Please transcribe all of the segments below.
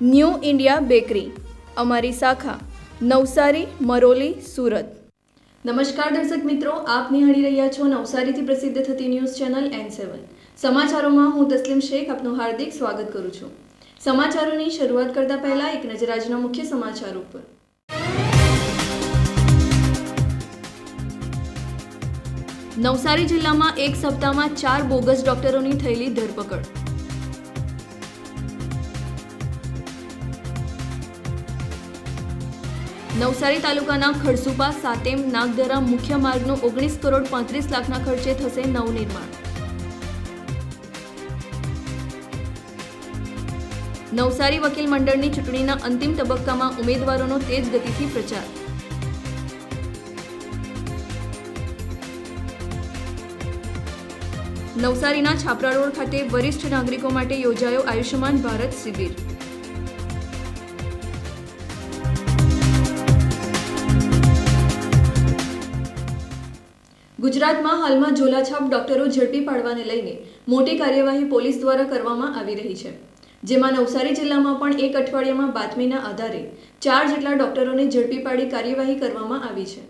new India bakery, અમારી શાખા, નવસારી, મરોલી, સુરત. નમસ્કાર દર્શક મિત્રો, આપ નિહાળી રહ્યા છો નવસારીથી પ્રસિદ્ધ થતી ન્યૂઝ ચેનલ એન સેવન સમાચારોમાં હું તસ્લીમ શેખ આપનું હાર્દિક સ્વાગત કરું છું. સમાચારોની શરૂઆત કરતા પહેલા એક નજર આજના મુખ્ય સમાચાર ઉપર. નવસારી જિલ્લામાં એક સપ્તાહમાં ચાર બોગસ ડોક્ટરોની થયેલી ધરપકડ. નવસારી તાલુકાના ખડસુપા, સાતેમ નાગદરા મુખ્ય માર્ગનું ઓગણીસ કરોડ પાંત્રીસ લાખના ખર્ચે થશે નવનિર્માણ. નવસારી વકીલ મંડળની ચૂંટણીના અંતિમ તબક્કામાં ઉમેદવારોનો તેજ ગતિથી પ્રચાર. નવસારીના છાપરા રોડ ખાતે વરિષ્ઠ નાગરિકો માટે યોજાયો આયુષ્યમાન ભારત શિબિર. ગુજરાતમાં હાલમાં ઝોલાછાપ ડોક્ટરો ઝડપી પાડવાને લઈને મોટી કાર્યવાહી પોલીસ દ્વારા કરવામાં આવી રહી છે. જેમાં નવસારી જિલ્લામાં પણ એક અઠવાડિયામાં બાતમીના આધારે ચાર જેટલા ડોક્ટરોને ઝડપી પાડી કાર્યવાહી કરવામાં આવી છે.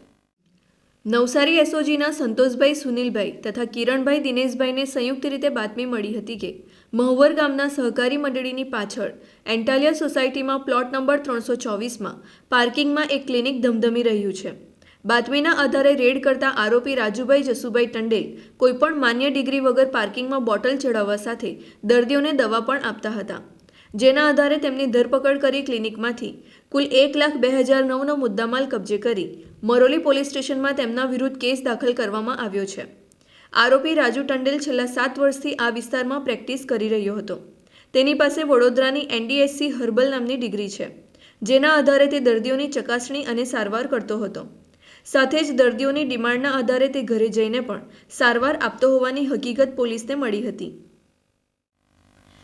નવસારી એસઓજીના સંતોષભાઈ સુનિલભાઈ તથા કિરણભાઈ દિનેશભાઈને સંયુક્ત રીતે બાતમી મળી હતી કે મહુવર ગામના સહકારી મંડળીની પાછળ એન્ટાલિયા સોસાયટીમાં પ્લોટ નંબર ત્રણસો ચોવીસમાં પાર્કિંગમાં એક ક્લિનિક ધમધમી રહ્યું છે. બાતમીના આધારે રેડ કરતા આરોપી રાજુભાઈ જસુભાઈ ટંડેલ કોઈપણ માન્ય ડિગ્રી વગર પાર્કિંગમાં બોટલ ચડાવવા સાથે દર્દીઓને દવા પણ આપતા હતા. જેના આધારે તેમની ધરપકડ કરી ક્લિનિકમાંથી કુલ એક લાખ બે હજાર નવનો મુદ્દામાલ કબજે કરી મરોલી પોલીસ સ્ટેશનમાં તેમના વિરુદ્ધ કેસ દાખલ કરવામાં આવ્યો છે. આરોપી રાજુ ટંડેલ છેલ્લા સાત વર્ષથી આ વિસ્તારમાં પ્રેક્ટિસ કરી રહ્યો હતો. તેની પાસે વડોદરાની એનડીએસસી હર્બલ નામની ડિગ્રી છે, જેના આધારે તે દર્દીઓની ચકાસણી અને સારવાર કરતો હતો. સાથે જ દર્દીઓની ડિમાન્ડના આધારે તે ઘરે જઈને પણ સારવાર આપતો હોવાની હકીકત પોલીસને મળી હતી.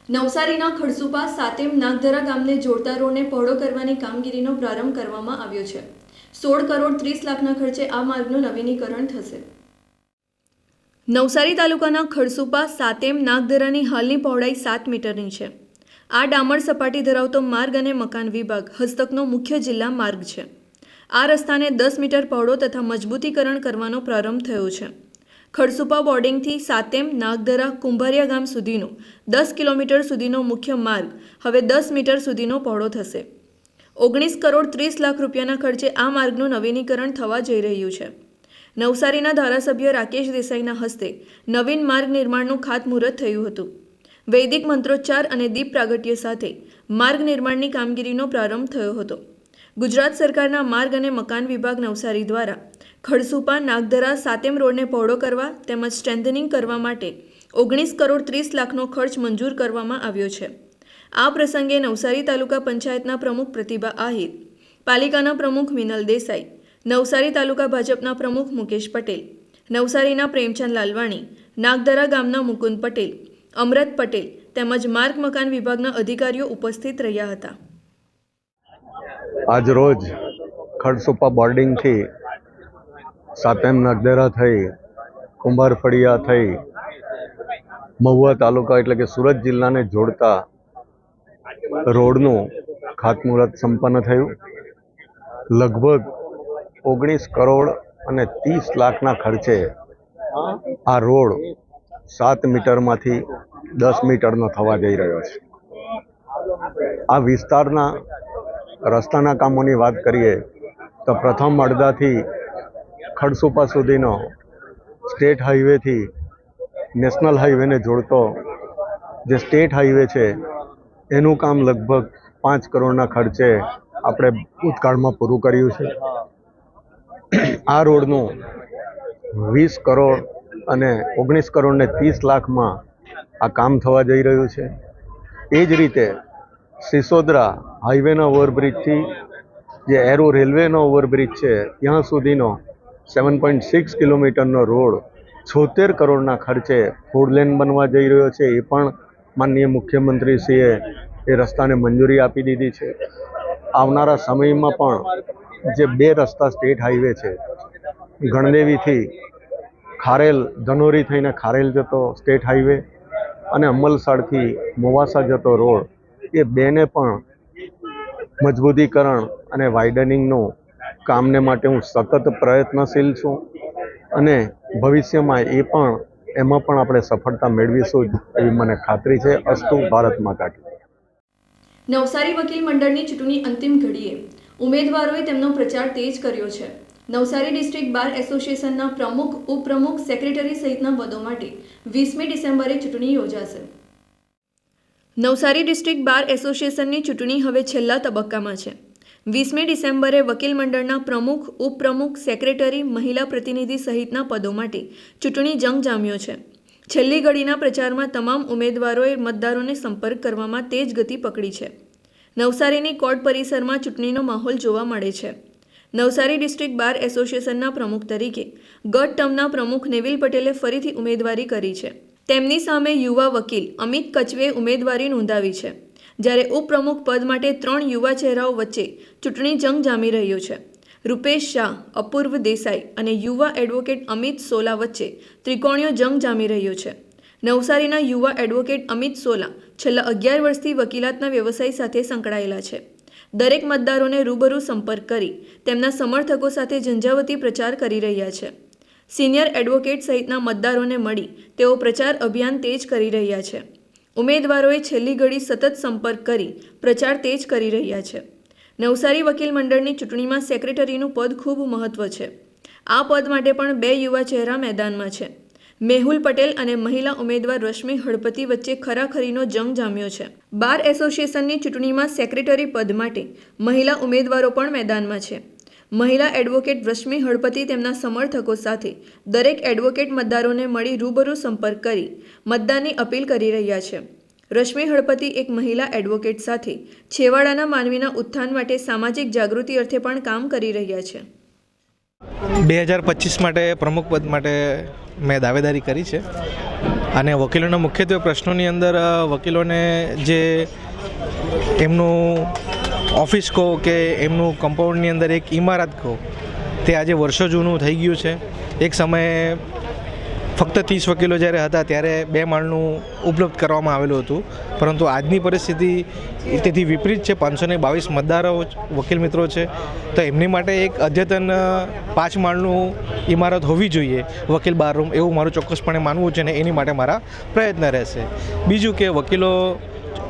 નવસારીના ખડસુપા સાતેમ નાગધરા ગામને જોડતા રોડને પહોળો કરવાની કામગીરીનો પ્રારંભ કરવામાં આવ્યો છે. સોળ કરોડ ત્રીસ લાખના ખર્ચે આ માર્ગનું નવીનીકરણ થશે. નવસારી તાલુકાના ખડસુપા સાતેમ નાગધરાની હાલની પહોળાઈ સાત મીટરની છે. આ ડામર સપાટી ધરાવતો માર્ગ અને મકાન વિભાગ હસ્તકનો મુખ્ય જિલ્લા માર્ગ છે. આ રસ્તાને દસ મીટર પહોળો તથા મજબૂતીકરણ કરવાનો પ્રારંભ થયો છે. ખડસુપા બોર્ડિંગથી સાતેમ નાગદરા કુંભારિયા ગામ સુધીનો દસ કિલોમીટર સુધીનો મુખ્ય માર્ગ હવે દસ મીટર સુધીનો પહોળો થશે. ઓગણીસ કરોડ ત્રીસ લાખ રૂપિયાના ખર્ચે આ માર્ગનું નવીનીકરણ થવા જઈ રહ્યું છે. નવસારીના ધારાસભ્ય રાકેશ દેસાઈના હસ્તે નવીન માર્ગ નિર્માણનું ખાતમુહૂર્ત થયું હતું. વૈદિક મંત્રોચ્ચાર અને દીપ પ્રાગટ્ય સાથે માર્ગ નિર્માણની કામગીરીનો પ્રારંભ થયો હતો. ગુજરાત સરકારના માર્ગ અને મકાન વિભાગ નવસારી દ્વારા ખડસુપા નાગધરા સાતેમ રોડને પહોળો કરવા તેમજ સ્ટ્રેન્થનિંગ કરવા માટે ઓગણીસ કરોડ ત્રીસ લાખનો ખર્ચ મંજૂર કરવામાં આવ્યો છે. આ પ્રસંગે નવસારી તાલુકા પંચાયતના પ્રમુખ પ્રતિભા આહિર, પાલિકાના પ્રમુખ મિનલ દેસાઈ, નવસારી તાલુકા ભાજપના પ્રમુખ મુકેશ પટેલ, નવસારીના પ્રેમચંદ લાલવાણી, નાગધરા ગામના મુકુંદ પટેલ, અમરત પટેલ તેમજ માર્ગ મકાન વિભાગના અધિકારીઓ ઉપસ્થિત રહ્યા હતા. આજ રોજ ખડસુપા બોર્ડિંગથી સાતેમ નગદેરા થઈ કુંભાર ફળિયા થઈ, મહુવા તાલુકા એટલે કે સુરત જિલ્લાને જોડતા રોડનું ખાતમુહૂર્ત સંપન્ન થયું. લગભગ ઓગણીસ કરોડ અને ત્રીસ લાખના ખર્ચે આ રોડ સાત મીટરમાંથી દસ મીટરનો થવા જઈ રહ્યો છે. આ વિસ્તારના રસ્તાના કામોની વાત કરીએ, તો પ્રથમ અડધાથી ખડસુપા સુધીનો સ્ટેટ હાઈવેથી નેશનલ હાઈવેને જોડતો જે સ્ટેટ હાઈવે છે, એનું કામ લગભગ પાંચ કરોડના ખર્ચે આપણે ભૂતકાળમાં પૂરું કર્યું છે. આ રોડનું વીસ કરોડ અને ઓગણીસ કરોડને ત્રીસ લાખમાં આ કામ થવા જઈ રહ્યું છે. એ જ રીતે સિસોદરા હાઈવેના ઓવરબ્રિજથી જે એરો રેલવેનો ઓવરબ્રિજ છે, ત્યાં સુધીનો સેવન પોઈન્ટ સિક્સ કિલોમીટરનો રોડ છોતેર કરોડના ખર્ચે ફોર લેન બનવા જઈ રહ્યો છે. એ પણ માનનીય મુખ્યમંત્રીશ્રીએ એ રસ્તાને મંજૂરી આપી દીધી છે. આવનારા સમયમાં પણ જે બે રસ્તા સ્ટેટ હાઈવે છે, ગણદેવીથી ખારેલ, ધનોરી થઈને ખારેલ જતો સ્ટેટ હાઈવે અને અમલસાડથી મોવાસા જતો રોડ એ બેને પણ મજબૂતીકરણ અને વાઇડનિંગનું કામને માટે હું સતત પ્રયત્નશીલ છું અને ભવિષ્યમાં એ પણ, એમાં પણ આપણે સફળતા મેળવીશું એવી મને ખાતરી છે. અસ્તુ, ભારત માતા નવસારી વકીલ મંડળની ચૂંટણી અંતિમ ઘડીએ. ઉમેદવારોએ તેમનો પ્રચાર તેજ કર્યો છે. નવસારી ડિસ્ટ્રિક્ટ બાર એસોસિએશનના પ્રમુખ, ઉપપ્રમુખ, સેક્રેટરી સહિતના પદો માટે વીસમી ડિસેમ્બરે ચૂંટણી યોજાશે. નવસારી ડિસ્ટ્રિક્ટ બાર એસોસિએશનની ચૂંટણી હવે છેલ્લા તબક્કામાં છે. વીસમી ડિસેમ્બરે વકીલ મંડળના પ્રમુખ, ઉપપ્રમુખ, સેક્રેટરી, મહિલા પ્રતિનિધિ સહિતના પદો માટે ચૂંટણી જંગ જામ્યો છે. છેલ્લી ઘડીના પ્રચારમાં તમામ ઉમેદવારોએ મતદારોને સંપર્ક કરવામાં તેજ ગતિ પકડી છે. નવસારીની કોર્ટ પરિસરમાં ચૂંટણીનો માહોલ જોવા મળે છે. નવસારી ડિસ્ટ્રિક્ટ બાર એસોસિએશનના પ્રમુખ તરીકે ગત ટર્મના પ્રમુખ નેવિલ પટેલે ફરીથી ઉમેદવારી કરી છે. તેમની સામે યુવા વકીલ અમિત કચવે ઉમેદવારી નોંધાવી છે, જ્યારે ઉપપ્રમુખ પદ માટે ત્રણ યુવા ચહેરાઓ વચ્ચે ચૂંટણી જંગ જામી રહ્યો છે. રૂપેશ શાહ, અપૂર્વ દેસાઈ અને યુવા એડવોકેટ અમિત સોલા વચ્ચે ત્રિકોણીયો જંગ જામી રહ્યો છે. નવસારીના યુવા એડવોકેટ અમિત સોલા છેલ્લા અગિયાર વર્ષથી વકીલાતના વ્યવસાય સાથે સંકળાયેલા છે. દરેક મતદારોને રૂબરૂ સંપર્ક કરી તેમના સમર્થકો સાથે ઝંઝાવતી પ્રચાર કરી રહ્યા છે. સિનિયર એડવોકેટ સહિતના મતદારોને મળી તેઓ પ્રચાર અભિયાન તેજ કરી રહ્યા છે. ઉમેદવારોએ છેલ્લી ઘડી સતત સંપર્ક કરી પ્રચાર તેજ કરી રહ્યા છે. નવસારી વકીલ મંડળની ચૂંટણીમાં સેક્રેટરીનું પદ ખૂબ મહત્વ છે. આ પદ માટે પણ બે યુવા ચહેરા મેદાનમાં છે. મેહુલ પટેલ અને મહિલા ઉમેદવાર રશ્મિ હળપતિ વચ્ચે ખરાખરીનો જંગ જામ્યો છે. બાર એસોસિએશનની ચૂંટણીમાં સેક્રેટરી પદ માટે મહિલા ઉમેદવારો પણ મેદાનમાં છે. મહિલા એડવોકેટ રશ્મિ હળપતિ તેમના સમર્થકો સાથે દરેક એડવોકેટ મતદારોને મળી રૂબરૂ સંપર્ક કરી મતદાનની અપીલ કરી રહ્યા છે. રશ્મિ હળપતિ એક મહિલા એડવોકેટ સાથે છેવાડાના માનવીના ઉત્થાન માટે સામાજિક જાગૃતિ અર્થે પણ કામ કરી રહ્યા છે. બે હજાર પચીસ માટે પ્રમુખ પદ માટે મેં દાવેદારી કરી છે. અને વકીલોના મુખ્યત્વે પ્રશ્નોની અંદર વકીલોને જે એમનું ઓફિસ કહો કે એમનું કમ્પાઉન્ડની અંદર એક ઇમારત કહો, તે આજે વર્ષો જૂનું થઈ ગયું છે. એક સમયે ફક્ત ત્રીસ વકીલો જ્યારે હતા ત્યારે બે માળનું ઉપલબ્ધ કરવામાં આવેલું હતું. પરંતુ આજની પરિસ્થિતિ તેથી વિપરીત છે. પાંચસો ને બાવીસ મતદારો વકીલ મિત્રો છે. તો એમની માટે એક અદ્યતન પાંચ માળનું ઇમારત હોવી જોઈએ. વકીલ બારરૂમ એવું મારું ચોક્કસપણે માનવું છે ને એની માટે મારા પ્રયત્ન રહેશે. બીજું કે વકીલો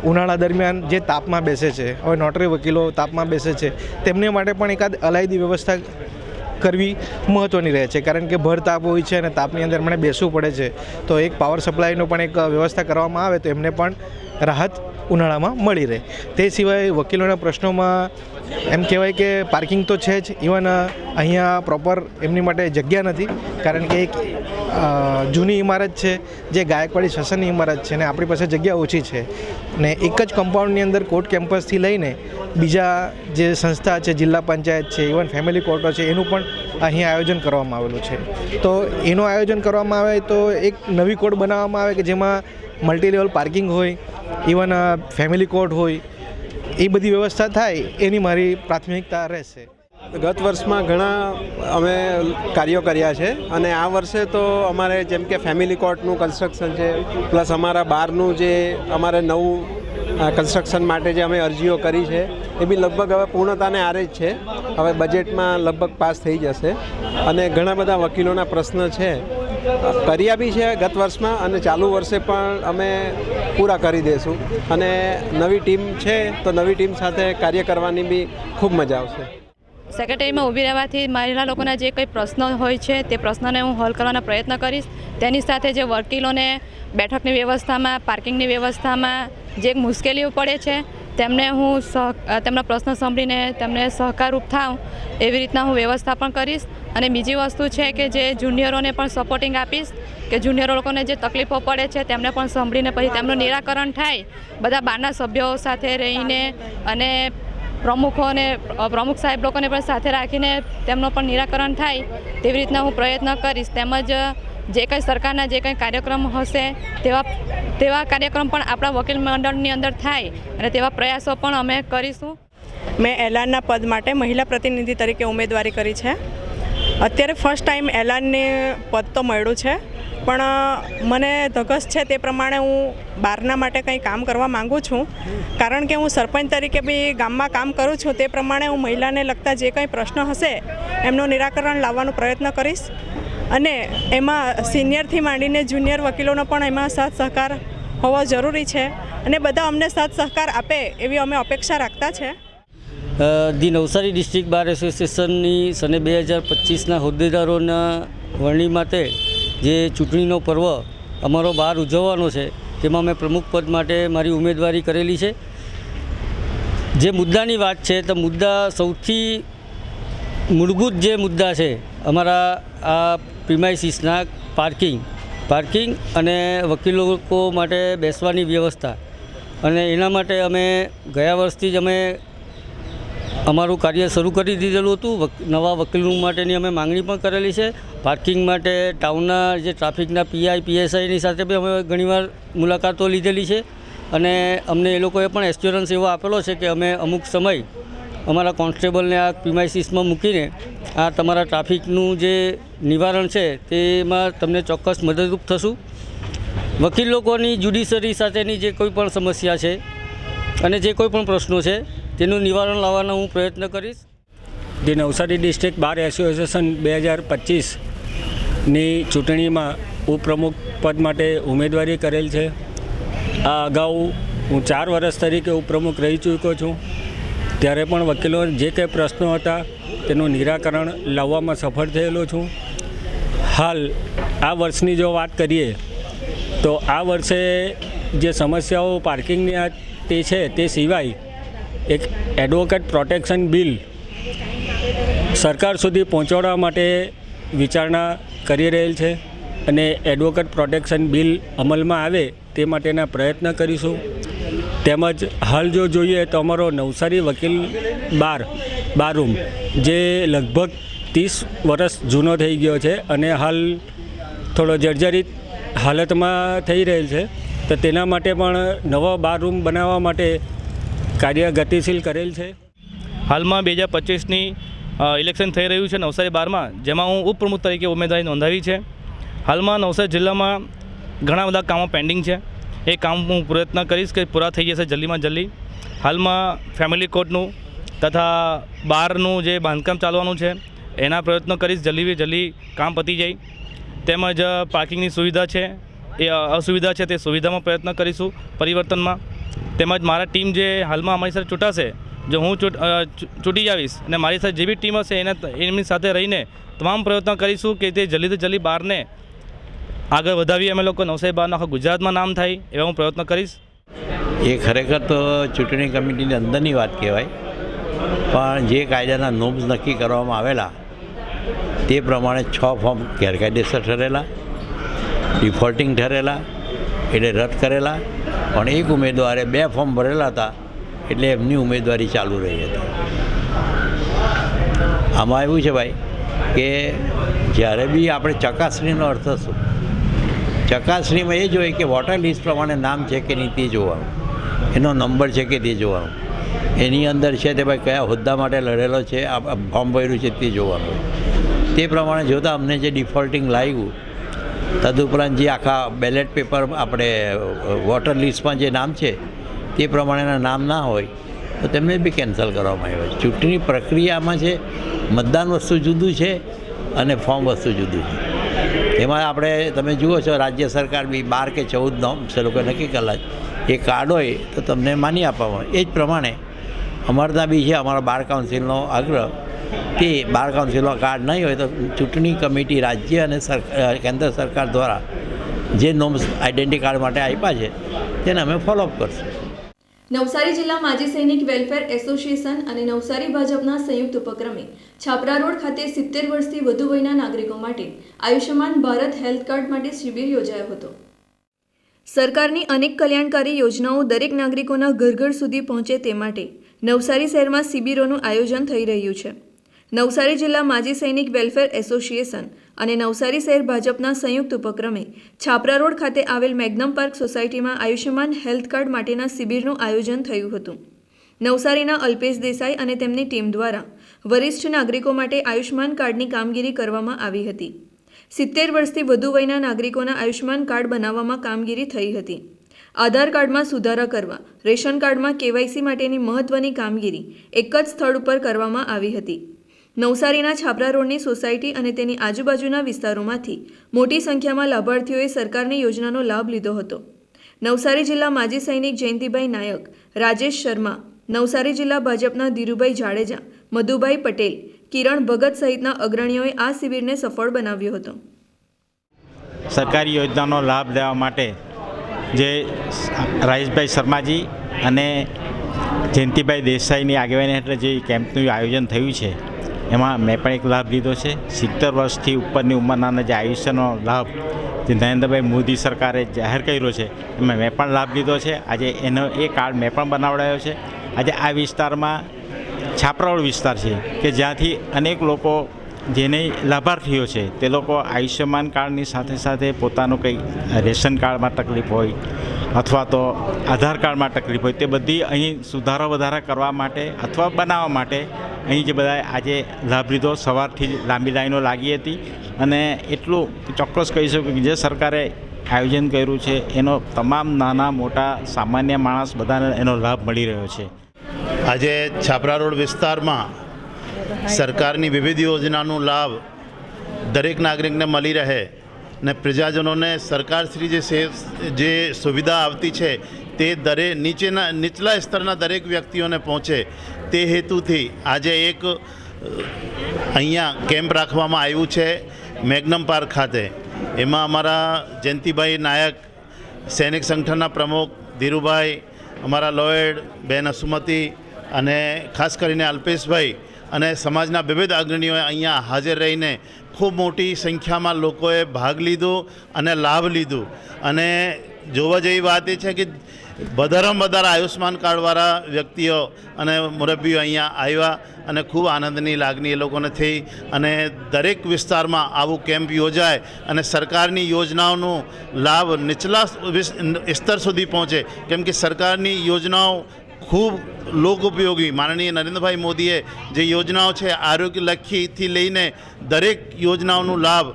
ઉનાળા દરમિયાન જે તાપમાં બેસે છે, હવે નોટરી વકીલો તાપમાં બેસે છે, તેમને માટે પણ એકાદ અલાયદી વ્યવસ્થા કરવી મહત્ત્વની રહે છે. કારણ કે ભર તાપ હોય છે અને તાપની અંદર મને બેસવું પડે છે. તો એક પાવર સપ્લાયનો પણ એક વ્યવસ્થા કરવામાં આવે તો એમને પણ રાહત ઉનાળામાં મળી રહે. તે સિવાય વકીલોના પ્રશ્નોમાં એમ કહેવાય કે પાર્કિંગ તો છે જ, ઇવન અહીંયા પ્રોપર એમની માટે જગ્યા નથી, કારણ કે એક જૂની ઇમારત છે, જે ગાયકવાડી શાસનની ઇમારત છે ને આપણી પાસે જગ્યા ઓછી છે. ને એક જ કમ્પાઉન્ડની અંદર કોર્ટ કેમ્પસથી લઈને બીજા જે સંસ્થા છે, જિલ્લા પંચાયત છે, ઇવન ફેમિલી કોર્ટો છે, એનું પણ અહીં આયોજન કરવામાં આવેલું છે. તો એનું આયોજન કરવામાં આવે તો એક નવી કોર્ટ બનાવવામાં આવે કે જેમાં મલ્ટી લેવલ પાર્કિંગ હોય, ઇવન ફેમિલી કોર્ટ હોય એ બધી વ્યવસ્થા થાય, એની મારી પ્રાથમિકતા રહેશે. ગત વર્ષમાં ઘણા અમે કાર્યો કર્યા છે અને આ વર્ષે તો અમારે જેમ કે ફેમિલી કોર્ટનું કન્સ્ટ્રક્શન છે પ્લસ અમારા બારનું જે અમારે નવું કન્સ્ટ્રક્શન માટે જે અમે અરજીઓ કરી છે, એ બી લગભગ હવે પૂર્ણતાને આરે જ છે. હવે બજેટમાં લગભગ પાસ થઈ જશે. અને ઘણા બધા વકીલોના પ્રશ્ન છે. કર્યા બી છે ગત વર્ષમાં અને ચાલુ વર્ષે પણ અમે પૂરા કરી દઈશું અને નવી ટીમ છે તો નવી ટીમ સાથે કાર્ય કરવાની બી ખૂબ મજા આવશે. સેક્રેટરીમાં ઊભી રહેવાથી મારા લોકોના જે કંઈ પ્રશ્નો હોય છે તે પ્રશ્નોને હું હલ કરવાના પ્રયત્ન કરીશ. તેની સાથે જે વકીલોને બેઠકની વ્યવસ્થામાં, પાર્કિંગની વ્યવસ્થામાં જે મુશ્કેલીઓ પડે છે તેમને હું સહ તેમના પ્રશ્ન સાંભળીને તેમને સહકારરૂપ થાઉં એવી રીતના હું વ્યવસ્થા પણ કરીશ. અને બીજી વસ્તુ છે કે જે જુનિયરોને પણ સપોર્ટિંગ આપીશ, કે જુનિયરો લોકોને જે તકલીફો પડે છે તેમને પણ સાંભળીને પછી તેમનું નિરાકરણ થાય. બધા બહારના સભ્યો સાથે રહીને અને પ્રમુખોને પ્રમુખ સાહેબ લોકોને પણ સાથે રાખીને તેમનું પણ નિરાકરણ થાય તેવી રીતના હું પ્રયત્ન કરીશ. તેમજ જે કંઈ સરકારના જે કંઈ કાર્યક્રમ હશે તેવા તેવા કાર્યક્રમ પણ આપણા વકીલ મંડળની અંદર થાય અને તેવા પ્રયાસો પણ અમે કરીશું. મેં એલાનના પદ માટે મહિલા પ્રતિનિધિ તરીકે ઉમેદવારી કરી છે. અત્યારે ફર્સ્ટ ટાઈમ એલાનને પદ તો મળ્યું છે, પણ મને ધગસ છે તે પ્રમાણે હું બહારના માટે કંઈ કામ કરવા માગું છું. કારણ કે હું સરપંચ તરીકે બી ગામમાં કામ કરું છું, તે પ્રમાણે હું મહિલાને લગતા જે કંઈ પ્રશ્ન હશે, એમનું નિરાકરણ લાવવાનો પ્રયત્ન કરીશ. અને એમાં સિનિયરથી માંડીને જુનિયર વકીલોનો પણ એમાં સાથ સહકાર હોવો જરૂરી છે. અને બધા અમને સાથ સહકાર આપે એવી અમે અપેક્ષા રાખતા છે. ધી નવસારી ડિસ્ટ્રિક્ટ બાર એસોસિએશનની સને બે હજાર પચીસના હોદ્દેદારોના વરણી માટે જે ચૂંટણીનો પર્વ અમારો બહાર ઉજવવાનો છે, તેમાં મેં પ્રમુખ પદ માટે મારી ઉમેદવારી કરેલી છે. જે મુદ્દાની વાત છે, તો મુદ્દા સૌથી મૂળભૂત જે મુદ્દા છે, અમારા આ પ્રિમાઇસીસના પાર્કિંગ પાર્કિંગ અને વકીલો માટે બેસવાની વ્યવસ્થા. અને એના માટે અમે ગયા વર્ષથી જ અમે અમારું કાર્ય શરૂ કરી દીધેલું હતું. નવા વકીલો માટેની અમે માંગણી પણ કરેલી છે. પાર્કિંગ માટે ટાઉનના જે ટ્રાફિકના પીઆઈ, પીએસઆઈની સાથે બી અમે ઘણીવાર મુલાકાતો લીધેલી છે. અને અમને એ લોકોએ પણ એસ્યોરન્સ એવો આપેલો છે કે અમે અમુક સમય અમારા કોન્સ્ટેબલને આ પ્રિમાઇસીસમાં મૂકીને આ તમારા ટ્રાફિકનું જે નિવારણ છે તેમાં તમને ચોક્કસ મદદરૂપ થશું. વકીલ લોકોની જ્યુડિશરી સાથેની જે કોઈ પણ સમસ્યા છે અને જે કોઈ પણ પ્રશ્નો છે તેનું નિવારણ લાવવાનો હું પ્રયત્ન કરીશ. જે નવસારી ડિસ્ટ્રિક્ટ બાર એસોસિએશન બે હજાર પચીસની ચૂંટણીમાં ઉપપ્રમુખ પદ માટે ઉમેદવારી કરેલ છે. આ અગાઉ હું ચાર વર્ષ તરીકે ઉપપ્રમુખ રહી ચૂક્યો છું. ત્યારે પણ વકીલો જે કંઈ પ્રશ્નો હતા તેનું નિરાકરણ લાવવામાં સફળ થયેલો છું. હાલ આ વર્ષની જો વાત કરીએ તો આ વર્ષે જે સમસ્યાઓ પાર્કિંગની આ તે છે તે સિવાય એક એડવોકેટ પ્રોટેક્શન બિલ સરકાર સુધી પહોંચાડવા માટે વિચારણા કરી રહેલ છે અને એડવોકેટ પ્રોટેક્શન બિલ અમલમાં આવે તે માટેના પ્રયત્ન કરીશું. તેમજ હાલ જો જોઈએ તો અમારો નવસારી વકીલ બાર બાર રૂમ જે લગભગ ત્રીસ વર્ષ જૂનો થઈ ગયો છે અને હાલ થોડો જર્જરિત હાલતમાં થઈ રહેલ છે. તો તેના માટે પણ નવો બાર રૂમ બનાવવા માટે કાર્ય ગતિશીલ કરેલ છે? હાલમાં બે હજાર પચીસની ઇલેક્શન થઈ રહ્યું છે નવસારી બારમાં, જેમાં હું ઉપપ્રમુખ તરીકે ઉમેદવારી નોંધાવી છે. હાલમાં નવસારી જિલ્લામાં ઘણા બધા કામો પેન્ડિંગ છે. એ કામ હું પ્રયત્ન કરીશ કે પૂરા થઈ જશે જલ્દીમાં જલ્દી. હાલમાં ફેમિલી કોર્ટનું તથા બારનું જે બાંધકામ ચાલવાનું છે, એના પ્રયત્નો કરીશ જલ્દી જલ્દી કામ પતી જાય. તેમજ પાર્કિંગની સુવિધા છે, એ અસુવિધા છે તે સુવિધામાં પ્રયત્ન કરીશું પરિવર્તનમાં. તેમજ મારા ટીમ જે હાલમાં અમારી સાથે ચૂંટાશે, જો હું ચૂંટ જાવીશ અને મારી સાથે જે બી ટીમ હશે એને એમની સાથે રહીને તમામ પ્રયત્નો કરીશું કે તે જલ્દીથી જલ્દી બહારને આગળ વધાવી અમે લોકો નવસારી બહારના આખા ગુજરાતમાં નામ થાય એવા હું પ્રયત્ન કરીશ. એ ખરેખર તો ચૂંટણી કમિટીની અંદરની વાત કહેવાય. પણ જે કાયદાના નોમ્સ નક્કી કરવામાં આવેલા, તે પ્રમાણે છ ફોર્મ ગેરકાયદેસર ઠરેલા, ડિફોલ્ટિંગ ઠરેલા, એટલે રદ કરેલા. પણ એક ઉમેદવારે બે ફોર્મ ભરેલા હતા, એટલે એમની ઉમેદવારી ચાલુ રહી હતી. આમાં એવું છે ભાઈ, કે જ્યારે બી આપણે ચકાસણીનો અર્થ શું? ચકાસણીમાં એ જોઈએ કે વોટર લિસ્ટ પ્રમાણે નામ છે કે નહીં તે જોવાનું. એનો નંબર છે કે તે જોવાનું. એની અંદર છે તે ભાઈ કયા હોદ્દા માટે લડેલો છે, આ ફોર્મ ભર્યું છે તે જોવાનું. તે પ્રમાણે જોતાં અમને જે ડિફોલ્ટિંગ લાગ્યું તદુપરાંત જે આખા બેલેટ પેપર આપણે વોટર લિસ્ટમાં જે નામ છે, તે પ્રમાણેના નામ ના હોય, તો તેમને બી કેન્સલ કરવામાં આવ્યો છે. ચૂંટણી પ્રક્રિયામાં છે, મતદાન વસ્તુ જુદું છે અને ફોર્મ વસ્તુ જુદું છે. એમાં આપણે, તમે જુઓ છો, રાજ્ય સરકાર બી બાર કે ચૌદ નોમ્સ એ લોકો નક્કી કરેલા એ કાર્ડ હોય તો તમને માની આપવામાં. એ જ પ્રમાણે અમારે ત્યાં બી છે, અમારા બાર કાઉન્સિલનો આગ્રહ કે બાર કાઉન્સિલનો કાર્ડ નહીં હોય તો ચૂંટણી કમિટી રાજ્ય અને કેન્દ્ર સરકાર દ્વારા જે નોમ્સ આઈડેન્ટિટી કાર્ડ માટે આપ્યા છે, તેને અમે ફોલોઅપ કરશું. નવસારી જિલ્લા માજી સૈનિક વેલફેર એસોસિએશન અને નવસારી ભાજપના સંયુક્ત ઉપક્રમે છાપરા રોડ ખાતે સિત્તેર વર્ષથી વધુ વયના નાગરિકો માટે આયુષ્યમાન ભારત હેલ્થ કાર્ડ માટે શિબિર યોજાયો હતો. સરકારની અનેક કલ્યાણકારી યોજનાઓ દરેક નાગરિકોના ઘર ઘર સુધી પહોંચે તે માટે નવસારી શહેરમાં શિબિરોનું આયોજન થઈ રહ્યું છે. નવસારી જિલ્લા માજી સૈનિક વેલફેર એસોસિએશન અને નવસારી શહેર ભાજપના સંયુક્ત ઉપક્રમે છાપરા રોડ ખાતે આવેલ મેગ્નમ પાર્ક સોસાયટીમાં આયુષ્યમાન હેલ્થ કાર્ડ માટેના શિબિરનું આયોજન થયું હતું. નવસારીના અલ્પેશ દેસાઈ અને તેમની ટીમ દ્વારા વરિષ્ઠ નાગરિકો માટે આયુષ્યમાન કાર્ડની કામગીરી કરવામાં આવી હતી. સિત્તેર વર્ષથી વધુ વયના નાગરિકોના આયુષ્યમાન કાર્ડ બનાવવામાં કામગીરી થઈ હતી. આધાર કાર્ડમાં સુધારા કરવા, રેશન કાર્ડમાં કેવાયસી માટેની મહત્વની કામગીરી એક જ સ્થળ ઉપર કરવામાં આવી હતી. નવસારીના છાપરા રોડની સોસાયટી અને તેની આજુબાજુના વિસ્તારોમાંથી મોટી સંખ્યામાં લાભાર્થીઓએ સરકારની યોજનાનો લાભ લીધો હતો. નવસારી જિલ્લા માજી સૈનિક જયંતિભાઈ નાયક, રાજેશ શર્મા, નવસારી જિલ્લા ભાજપના ધીરુભાઈ જાડેજા, મધુભાઈ પટેલ, કિરણ ભગત સહિતના અગ્રણીઓએ આ શિબિરને સફળ બનાવ્યો હતો. સરકારી યોજનાનો લાભ લેવા માટે જે રાજેશભાઈ શર્માજી અને જયંતિભાઈ દેસાઈની આગેવાની હેઠળ જે કેમ્પનું આયોજન થયું છે એમાં મેં પણ એક લાભ લીધો છે. સિત્તેર વર્ષથી ઉપરની ઉંમરના જે આયુષ્યનો લાભ જે નરેન્દ્રભાઈ મોદી સરકારે જાહેર કર્યો છે, એમાં મેં પણ લાભ લીધો છે. આજે એનો એ કાર્ડ મેં પણ બનાવડાયો છે. આજે આ વિસ્તારમાં છાપરાવળ વિસ્તાર છે કે જ્યાંથી અનેક લોકો જેને લાભાર્થીઓ છે, તે લોકો આયુષ્યમાન કાર્ડની સાથે સાથે પોતાનું કંઈ રેશન કાર્ડમાં તકલીફ હોય અથવા તો આધાર કાર્ડમાં તકલીફ હોય, તે બધી અહીં સુધારો વધારા કરવા માટે અથવા બનાવવા માટે અહીં જે બધા આજે લાભ લીધો, સવારથી જ લાંબી લાઈનો લાગી હતી અને એટલું ચોક્કસ કહી શકું કે જે સરકારે આયોજન કર્યું છે, એનો તમામ નાના મોટા સામાન્ય માણસ બધાને એનો લાભ મળી રહ્યો છે. આજે છાપરા રોડ વિસ્તારમાં સરકારની વિવિધ યોજનાનો લાભ દરેક નાગરિકને મળી રહે ને પ્રજાજનોને સરકારશ્રી જે સે, જે સુવિધા આવતી છે તે દરે નીચેના, નીચલા સ્તરના દરેક વ્યક્તિઓને પહોંચે તે હેતુથી આજે એક અહીંયા કેમ્પ રાખવામાં આવ્યું છે મેગ્નમ પાર્ક ખાતે. એમાં અમારા જયંતિભાઈ નાયક, સૈનિક સંગઠનના પ્રમુખ ધીરુભાઈ, અમારા લોયડ, બેન અસુમતી અને ખાસ કરીને અલ્પેશભાઈ અને સમાજના વિવિધ અગ્રણીઓએ અહીંયા હાજર રહીને ખૂબ મોટી સંખ્યામાં લોકોએ ભાગ લીધો અને લાભ લીધો. અને જોવા જેવી વાત એ છે કે વધારેમાં વધારે આયુષ્માન કાર્ડવાળા વ્યક્તિઓ અને મુરબ્બીઓ અહીંયા આવ્યા અને ખૂબ આનંદની લાગણી એ લોકોને થઈ અને દરેક વિસ્તારમાં આવું કેમ્પ યોજાય અને સરકારની યોજનાઓનો લાભ નીચલા સ્તર સુધી પહોંચે. કેમ કે સરકારની યોજનાઓ ખૂબ લોક ઉપયોગી માનનીય નરેન્દ્રભાઈ મોદીએ જે યોજનાઓ છે આરોગ્યલક્ષીથી લઈને દરેક યોજનાઓનો લાભ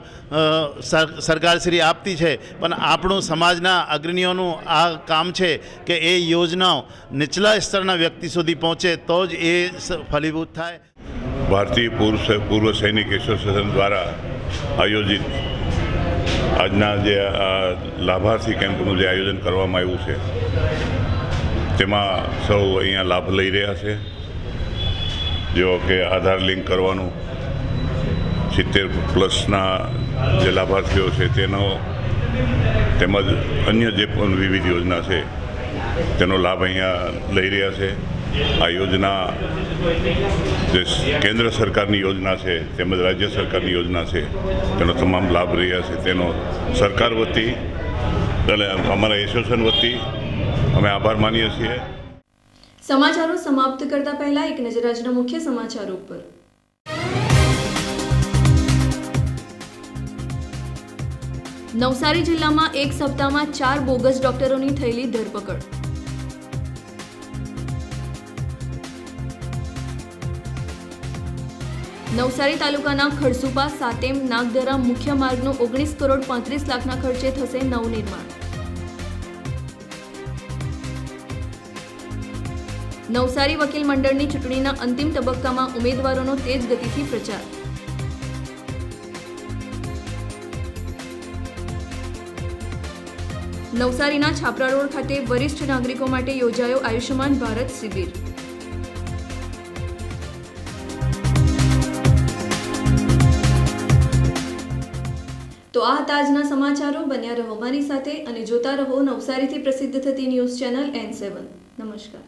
સરકારશ્રી આપતી છે. પણ આપણું સમાજના અગ્રણીઓનું આ કામ છે કે એ યોજનાઓ નીચલા સ્તરના વ્યક્તિ સુધી પહોંચે તો જ એ ફલીભૂત થાય. ભારતીય પૂર્વ પૂર્વ સૈનિક એસોસિએશન દ્વારા આયોજિત આજના જે લાભાર્થી કેમ્પનું જે આયોજન કરવામાં આવ્યું છે તેમાં સૌ અહીંયા લાભ લઈ રહ્યા છે. જેવો કે આધાર લિંક કરવાનું સિત્તેર પ્લસના જે લાભાર્થીઓ છે તેનો તેમજ અન્ય જે પણ વિવિધ યોજના છે તેનો લાભ અહીંયા લઈ રહ્યા છે. આ યોજના જે કેન્દ્ર સરકારની યોજના છે તેમજ રાજ્ય સરકારની યોજના છે તેનો તમામ લાભ રહ્યા છે. તેનો સરકાર વતી અને અમારા એસોસિએશન વતી અમે આભાર માનીએ છીએ. સમાચારો સમાપ્ત કરતા પહેલા એક નજર આજના મુખ્ય સમાચારો ઉપર. નવસારી જિલ્લામાં એક સપ્તાહમાં ચાર બોગસ ડોક્ટરોની થયેલી ધરપકડ. નવસારી તાલુકાના ખડસુપા, સાતેમ નાગદરા મુખ્ય માર્ગનું ઓગણીસ કરોડ પાંત્રીસ લાખના ખર્ચે થશે નવનિર્માણ. નવસારી વકીલ મંડળની ચૂંટણીના અંતિમ તબક્કામાં ઉમેદવારોનો તેજ ગતિથી પ્રચાર. નવસારીના છાપરા રોડ ખાતે વરિષ્ઠ નાગરિકો માટે યોજાયો આયુષ્યમાન ભારત શિબિર. તો આ હતા આજના સમાચારો. બન્યા રહો મારી સાથે અને જોતા રહો નવસારીથી પ્રસિદ્ધ થતી ન્યૂઝ ચેનલ એન સેવન. નમસ્કાર.